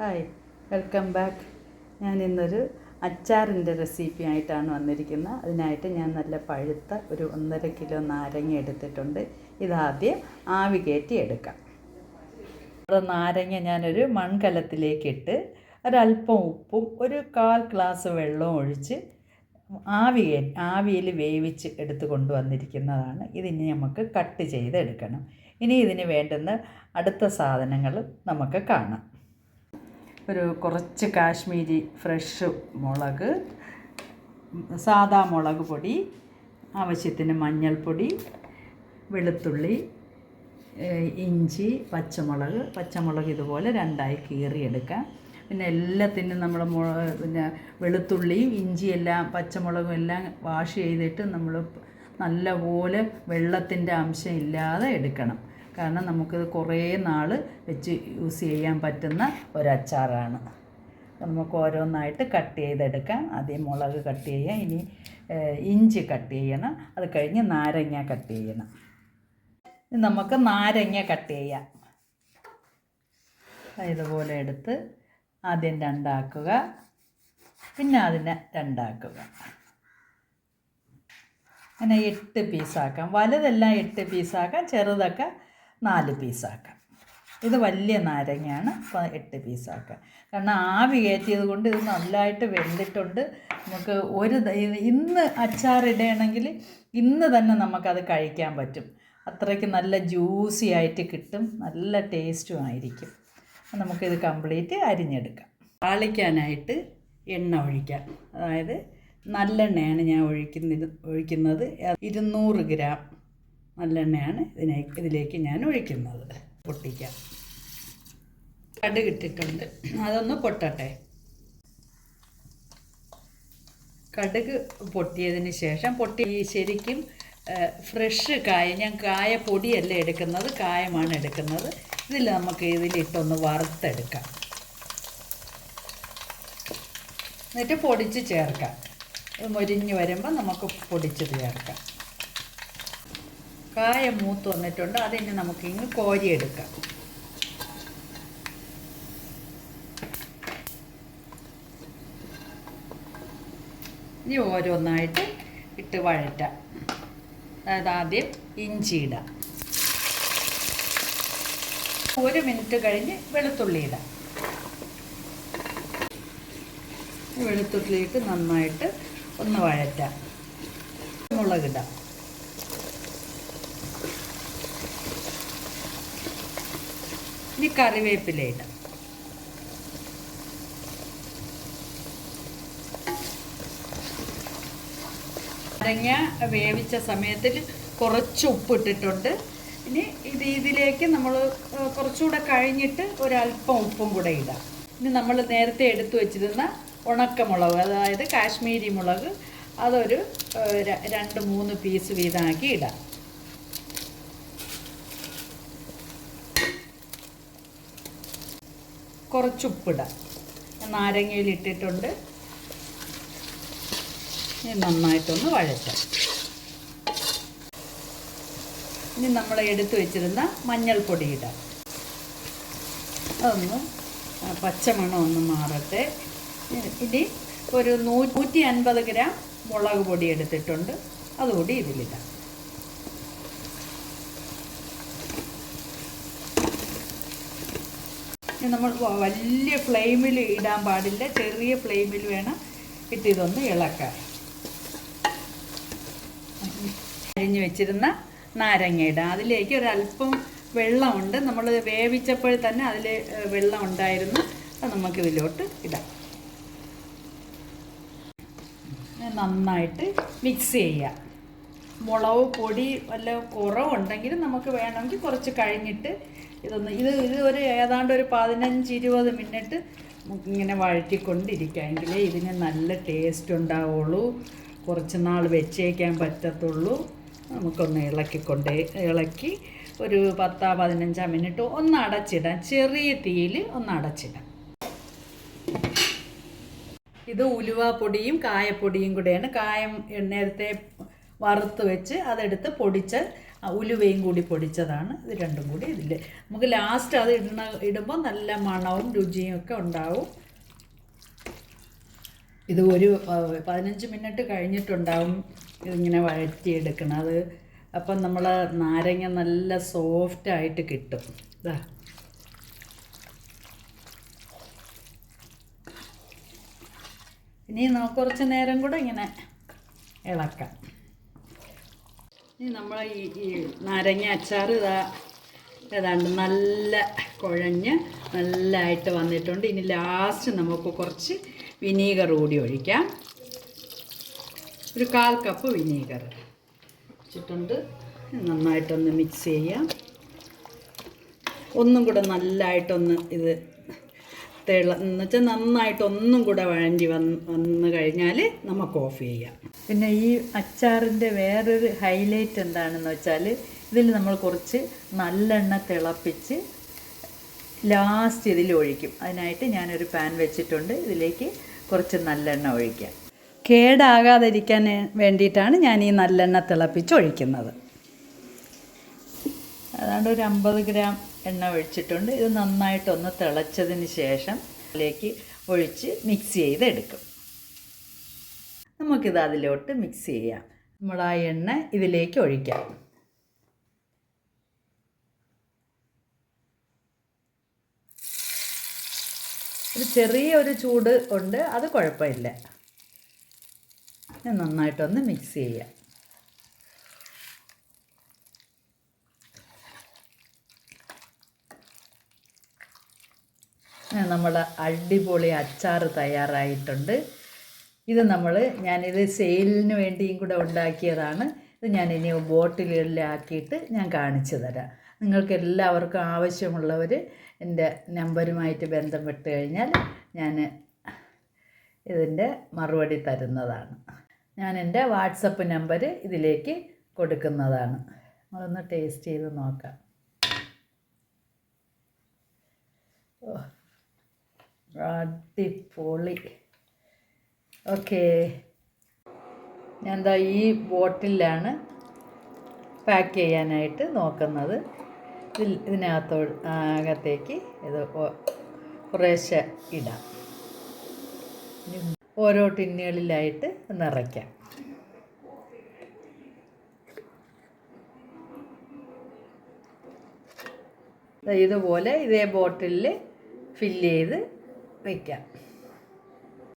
Hi welcome back. ഞാൻ ഇന്നൊരു അച്ചാറിന്റെ recipe ആയിട്ടാണ് വന്നിരിക്കുന്നത്. അതിനായിട്ട് ഞാൻ നല്ല പഴുത്ത ഒരു ഒന്നര കിലോ നാരങ്ങ എടുത്തിട്ടുണ്ട്. ഇതാദ്യം ആവി കയറ്റി എടുക്കാം. അത് നാരങ്ങ ഞാനൊരു മൺകലത്തിലേക്കിട്ട് ഒരല്പം ഉപ്പും ഒരു കാൽ ഗ്ലാസ് വെള്ളവും ഒഴിച്ച് ആവി ആവിയിൽ വേവിച്ച് എടുത്തു കൊണ്ടുവന്നിരിക്കുന്നതാണ്. ഇതിനി നമുക്ക് കട്ട് ചെയ്തെടുക്കണം. ഇനി ഇതിന് വേണ്ടുന്ന അടുത്ത സാധനങ്ങൾ നമുക്ക് കാണാം. ഒരു കുറച്ച് കാശ്മീരി ഫ്രഷ് മുളക് സാദാ മുളക് പൊടി ആവശ്യത്തിന് മഞ്ഞൾപ്പൊടി വെളുത്തുള്ളി ഇഞ്ചി പച്ചമുളക്. പച്ചമുളക് ഇതുപോലെ രണ്ടായി കീറിയെടുക്കാം. പിന്നെ എല്ലാത്തിനും നമ്മൾ പിന്നെ വെളുത്തുള്ളിയും ഇഞ്ചിയെല്ലാം പച്ചമുളകും എല്ലാം വാഷ് ചെയ്തിട്ട് നമ്മൾ നല്ലപോലെ വെള്ളത്തിന്റെ അംശം ഇല്ലാതെ എടുക്കണം. കാരണം നമുക്കിത് കുറേ നാൾ വെച്ച് യൂസ് ചെയ്യാൻ പറ്റുന്ന ഒരച്ചാറാണ്. നമുക്ക് ഓരോന്നായിട്ട് കട്ട് ചെയ്തെടുക്കാം. ആദ്യം മുളക് കട്ട് ചെയ്യാം ഇനി ഇഞ്ചി കട്ട് ചെയ്യണം. അത് കഴിഞ്ഞ് നാരങ്ങ കട്ട് ചെയ്യണം. നമുക്ക് നാരങ്ങ കട്ട് ചെയ്യാം. ഇതുപോലെ എടുത്ത് ആദ്യം രണ്ടാക്കുക. പിന്നെ അതിനെ രണ്ടാക്കുക. അങ്ങനെ എട്ട് പീസാക്കാം വലുതെല്ലാം എട്ട് പീസാക്കാം ചെറുതൊക്കെ നാല് പീസാക്കാം. ഇത് വലിയ നാരങ്ങയാണ് അപ്പോൾ എട്ട് പീസാക്കാം. കാരണം ആവി കയറ്റിയത് കൊണ്ട് ഇത് നല്ലതായിട്ട് വെന്തിട്ടുണ്ട്. നമുക്ക് ഒരു ഇന്ന് അച്ചാറിടണമെങ്കിൽ ഇന്ന് തന്നെ നമുക്കത് കഴിക്കാൻ പറ്റും. അത്രയ്ക്ക് നല്ല ജ്യൂസി ആയിട്ട് കിട്ടും നല്ല ടേസ്റ്റും ആയിരിക്കും. നമുക്കിത് കംപ്ലീറ്റ് അരിഞ്ഞെടുക്കാം. താളിക്കാനായിട്ട് എണ്ണ ഒഴിക്കാം. അതായത് നല്ലെണ്ണയാണ് ഞാൻ ഒഴിക്കുന്നത് ഒഴിക്കുന്നത്. ഇരുന്നൂറ് ഗ്രാം നല്ലെണ്ണയാണ് ഇതിനെ ഇതിലേക്ക് ഞാൻ ഒഴിക്കുന്നത്. പൊട്ടിക്കാം. കട് കിട്ടിയിട്ടുണ്ട്. അതൊന്ന് പൊട്ടട്ടെ. കടുക് പൊട്ടിയതിന് ശേഷം പൊട്ടി ശരിക്കും ഫ്രഷ് കായ ഞാൻ കായ പൊടിയല്ല എടുക്കുന്നത്? കായമാണ് എടുക്കുന്നത്. ഇതിൽ നമുക്ക് ഇതിലിട്ടൊന്ന് വറുത്തെടുക്കാം. എന്നിട്ട് പൊടിച്ച് ചേർക്കാം. മൊരിഞ്ഞ് വരുമ്പോൾ നമുക്ക് പൊടിച്ച് ചേർക്കാം. കായ മൂത്ത് വന്നിട്ടുണ്ട്. അതിന് നമുക്ക് ഇങ്ങ് കോരിയെടുക്കാം. ഇനി ഓരോന്നായിട്ട് ഇട്ട് വഴറ്റാം. അതായത് ആദ്യം ഇഞ്ചി ഇടാം. ഒരു മിനിറ്റ് കഴിഞ്ഞ് വെളുത്തുള്ളി ഇടാം. വെളുത്തുള്ളിയിട്ട് നന്നായിട്ട് ഒന്ന് വഴറ്റാം. മുളകിടാം. ഇനി കറിവേപ്പില ഇടാം. നാരങ്ങ വേവിച്ച സമയത്തിൽ കുറച്ച് ഉപ്പ് ഇട്ടിട്ടുണ്ട് ഇനി ഇത് ഇതിലേക്ക് നമ്മൾ കുറച്ചുകൂടെ കഴിഞ്ഞിട്ട് ഒരല്പം ഉപ്പും കൂടെ ഇടാം. ഇനി നമ്മൾ നേരത്തെ എടുത്തു വെച്ചിരുന്ന ഉണക്കമുളക് അതായത് കാശ്മീരി മുളക് അതൊരു രണ്ട് മൂന്ന് പീസ് വീതമാക്കി ഇടാം. കുറച്ച് ഉപ്പിടാം. നാരങ്ങയിൽ ഇട്ടിട്ടുണ്ട്. ഇനി നന്നായിട്ടൊന്ന് വഴറ്റാം. ഇനി നമ്മൾ എടുത്തു വെച്ചിരുന്ന മഞ്ഞൾപ്പൊടി ഇടാം. അതൊന്ന് പച്ചമണം ഒന്ന് മാറട്ടെ. ഇനി ഒരു നൂറ്റി അൻപത് ഗ്രാം മുളക് പൊടി എടുത്തിട്ടുണ്ട്. അതുകൂടി ഇതിലിടാം. നമ്മൾ വലിയ ഫ്ലെയിമിൽ ഇടാൻ പാടില്ല. ചെറിയ ഫ്ലെയിമിൽ വേണം ഇട്ട് ഇതൊന്ന് ഇളക്കാൻ. അരിഞ്ഞു വെച്ചിരുന്ന നാരങ്ങ ഇടാം. അതിലേക്ക് ഒരല്പം വെള്ളമുണ്ട്. നമ്മൾ വേവിച്ചപ്പോൾ തന്നെ അതിൽ വെള്ളം ഉണ്ടായിരുന്നു. അത് നമുക്കിതിലോട്ട് ഇടാം. നന്നായിട്ട് മിക്സ് ചെയ്യാം. മുളക് പൊടി വല്ല കുറവുണ്ടെങ്കിൽ നമുക്ക് വേണമെങ്കിൽ കുറച്ച് കഴിഞ്ഞിട്ട് ഇതൊന്ന് ഇത് ഇത് ഒരു ഏതാണ്ട് ഒരു പതിനഞ്ച് ഇരുപത് മിനിറ്റ് ഇങ്ങനെ വഴറ്റിക്കൊണ്ടിരിക്കാമെങ്കിലേ ഇതിന് നല്ല ടേസ്റ്റ് ഉണ്ടാവുള്ളൂ. കുറച്ച് നാൾ വെച്ചേക്കാൻ പറ്റത്തുള്ളൂ. നമുക്കൊന്ന് ഇളക്കിക്കൊണ്ടേ ഇളക്കി ഒരു പത്താ പതിനഞ്ചാ മിനിറ്റ് ഒന്ന് അടച്ചിടാം. ചെറിയ തീയിൽ ഒന്ന് അടച്ചിടാം. ഇത് ഉലുവാപ്പൊടിയും കായപ്പൊടിയും കൂടെയാണ്. കായം നേരത്തെ വറുത്ത് വെച്ച് അതെടുത്ത് പൊടിച്ച് ഉലുവയും കൂടി പൊടിച്ചതാണ്. ഇത് രണ്ടും കൂടി ഇതിൽ നമുക്ക് ലാസ്റ്റ് അത് ഇടണ ഇടുമ്പോൾ നല്ല മണവും രുചിയും ഒക്കെ ഉണ്ടാവും. ഇത് ഒരു പതിനഞ്ച് മിനിറ്റ് കഴിഞ്ഞിട്ടുണ്ടാവും ഇതിങ്ങനെ വഴറ്റിയെടുക്കണത് അപ്പം നമ്മൾ നാരങ്ങ നല്ല സോഫ്റ്റായിട്ട് കിട്ടും. ഇതാ ഇനി നമുക്ക് കുറച്ച് നേരം കൂടെ ഇങ്ങനെ ഇളക്കാം. ഇനി നമ്മൾ ഈ ഈ നാരങ്ങ അച്ചാർ ഇതാ ഏതാണ്ട് നല്ല കുഴഞ്ഞ് നല്ലതായിട്ട് വന്നിട്ടുണ്ട്. ഇനി ലാസ്റ്റ് നമുക്ക് കുറച്ച് വിനീഗർ കൂടി ഒഴിക്കാം. ഒരു കാൽ കപ്പ് വിനീഗർ വെച്ചിട്ടുണ്ട് നന്നായിട്ടൊന്ന് മിക്സ് ചെയ്യാം. ഒന്നും കൂടെ നല്ലതായിട്ടൊന്ന് ഇത് തിള എന്ന് വെച്ചാൽ നന്നായിട്ട് ഒന്നും കൂടെ വഴഞ്ഞി വന്ന് വന്ന് കഴിഞ്ഞാൽ നമുക്ക് ഓഫ് ചെയ്യാം. പിന്നെ ഈ അച്ചാറിന്റെ വേറൊരു ഹൈലൈറ്റ് എന്താണെന്ന് വെച്ചാൽ ഇതിൽ നമ്മൾ കുറച്ച് നല്ലെണ്ണ തിളപ്പിച്ച് ലാസ്റ്റ് ഇതിൽ ഒഴിക്കും. അതിനായിട്ട് ഞാനൊരു പാൻ വെച്ചിട്ടുണ്ട്. ഇതിലേക്ക് കുറച്ച് നല്ലെണ്ണ ഒഴിക്കാം. കേടാകാതിരിക്കാൻ വേണ്ടിയിട്ടാണ് ഞാൻ ഈ നല്ലെണ്ണ തിളപ്പിച്ച് ഒഴിക്കുന്നത്. അതാണ്ട് ഒരു അമ്പത് ഗ്രാം എണ്ണ ഒഴിച്ചിട്ടുണ്ട്. ഇത് നന്നായിട്ടൊന്ന് തിളച്ചതിന് ശേഷം അതിലേക്ക് ഒഴിച്ച് മിക്സ് ചെയ്തെടുക്കും. നമുക്കിത് അതിലോട്ട് മിക്സ് ചെയ്യാം. നമ്മൾ ആ എണ്ണ ഇതിലേക്ക് ഒഴിക്കാം. ഒരു ചെറിയ ഒരു ചൂട് ഉണ്ട് അത് കുഴപ്പമില്ല. നന്നായിട്ടൊന്ന് മിക്സ് ചെയ്യാം. നമ്മൾ അടിപൊളി അച്ചാർ തയ്യാറായിട്ടുണ്ട്. ഇത് നമ്മൾ ഞാനിത് സെയിലിന് വേണ്ടിയും കൂടെ ഉണ്ടാക്കിയതാണ്. ഇത് ഞാൻ ഇനി ബോട്ടിലുകളിലാക്കിയിട്ട് ഞാൻ കാണിച്ചു തരാം. നിങ്ങൾക്ക് എല്ലാവർക്കും ആവശ്യമുള്ളവർ എന്റെ നമ്പരുമായിട്ട് ബന്ധപ്പെട്ട് കഴിഞ്ഞാൽ ഞാൻ ഇതിന്റെ മറുപടി തരുന്നതാണ്. ഞാൻ എന്റെ വാട്സപ്പ് നമ്പർ ഇതിലേക്ക് കൊടുക്കുന്നതാണ്. നമ്മളൊന്ന് ടേസ്റ്റ് ചെയ്ത് നോക്കാം. അടിപൊളി. ഓക്കെ. ഞാൻ എന്താ ഈ ബോട്ടിലാണ് പാക്ക് ചെയ്യാനായിട്ട് നോക്കുന്നത്. ഇതിൽ ഇതിനകത്തോ അകത്തേക്ക് ഇത് കുറേശ്ശെ ഇടാം. ഓരോ ടിന്നുകളിലായിട്ട് നിറയ്ക്കാം. ഇതുപോലെ ഇതേ ബോട്ടിലിൽ ഫില്ല് ചെയ്ത് വയ്ക്കാം